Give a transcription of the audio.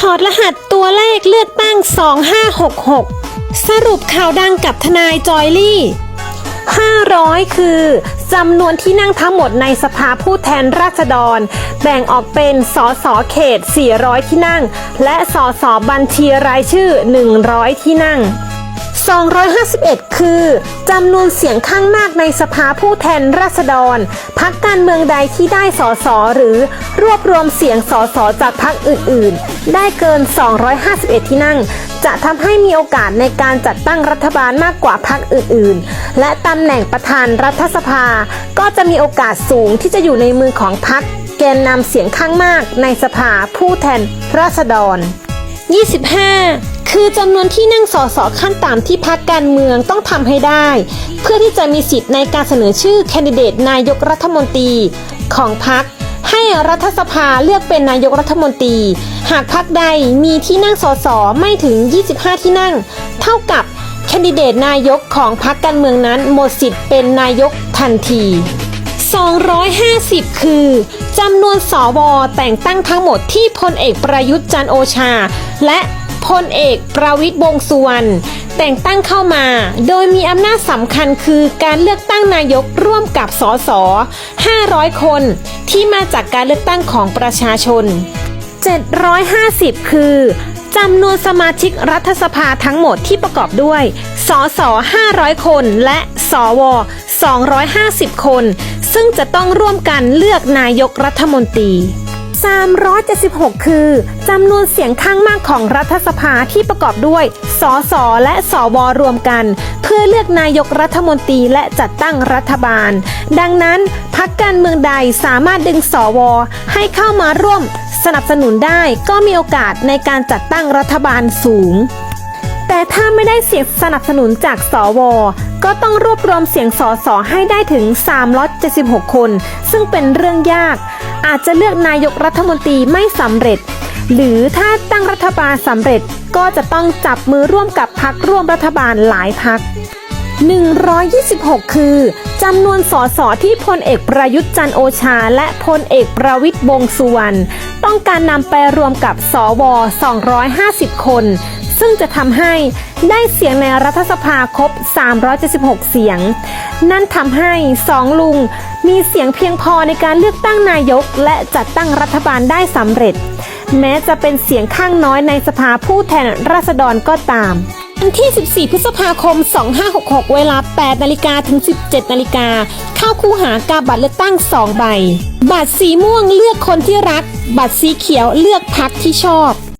ถอดรหัสตัวเลขเลือกตั้ง 2566 สรุปข่าวดังกับทนายจอยลี่ 500 คือจำนวนที่นั่งทั้งหมดในสภาผู้แทนราษฎร แบ่งออกเป็นสสเขต 400 ที่นั่ง และสสบัญชีรายชื่อ 100 ที่นั่ง 251 คือจำนวนเสียงข้างมากในสภาผู้แทนราษฎร พักการเมืองใดที่ได้สสหรือรวบรวมเสียงสสจากพักอื่นๆ ได้เกิน 251 ที่นั่ง จะทำให้มีโอกาสในการจัดตั้งรัฐบาลมากกว่าพักอื่นๆ และตำแหน่งประธานรัฐสภา ก็จะมีโอกาสสูงที่จะอยู่ในมือของพักแกนนำเสียงข้างมากในสภาผู้แทนราษฎร 25 คือจำนวนที่นั่งสสขั้นต่ำที่พักการเมืองต้องทำให้ได้ เพื่อที่จะมีสิทธิ์ในการเสนอชื่อแคนดิเดตนายกรัฐมนตรีของพักให้รัฐสภาเลือกเป็นนายกรัฐมนตรี หากพักใดมีที่นั่งสสไม่ถึง 25 ที่นั่ง เท่ากับแคนดิเดตนายกของพักการเมืองนั้นหมดสิทธิ์เป็นนายกทันที 250 คือจำนวนสวแต่งตั้งทั้งหมดที่พลเอกประยุทธ์จันโอชา และ พลเอกประวิตยวงสุวรรณแต่งตั้งเข้ามา โดยมีอำนาจสำคัญคือการเลือกตั้งนายกร่วมกับสส500 คน ที่มาจากการเลือกตั้งของประชาชน 750 คือจำนวนสมาชิกรัฐสภาทั้งหมดที่ประกอบด้วย สส 500 คน และ สว 250 คน ซึ่งจะต้องร่วมกันเลือกนายกรัฐมนตรี 376 คือจำนวนเสียงข้างมากของรัฐสภาที่ประกอบด้วย สส และสวรวมกัน เพื่อเลือกนายกรัฐมนตรีและจัดตั้งรัฐบาล ดังนั้นพักการเมืองใดสามารถดึงสว ให้เข้ามาร่วม สนับสนุนได้ก็มีโอกาสในการจัดตั้งรัฐบาลสูง แต่ถ้าไม่ได้เสียงสนับสนุนจากสวก็ต้องรวบรวมเสียงสสให้ได้ถึง 376 คน ซึ่งเป็นเรื่องยาก อาจจะเลือกนายกรัฐมนตรีไม่สำเร็จ หรือถ้าตั้งรัฐบาลสำเร็จก็จะต้องจับมือร่วมกับพักร่วมรัฐบาลหลายพัก 126 คือจำนวนสสที่พลเอกประยุทธ์จันโอชา และพลเอกประวิตยวงสุวรรณต้องการนำไปรวมกับสว 250 คน ซึ่งจะทำให้ได้เสียงในรัฐสภาครบ 376 เสียง นั่นทำให้สองลุงมีเสียงเพียงพอในการเลือกตั้งนายก และจัดตั้งรัฐบาลได้สำเร็จ แม้จะเป็นเสียงข้างน้อยในสภาผู้แทนราษฎรก็ตามวันที่ 14 พฤษภาคม 2566 เวลา 8 นาฬิกาถึง 17 นาฬิกา เข้าคู่หากาบัตรเลือกตั้ง 2 ใบ บัตรสีม่วงเลือกคนที่รัก บัตรสีเขียวเลือกพักที่ชอบ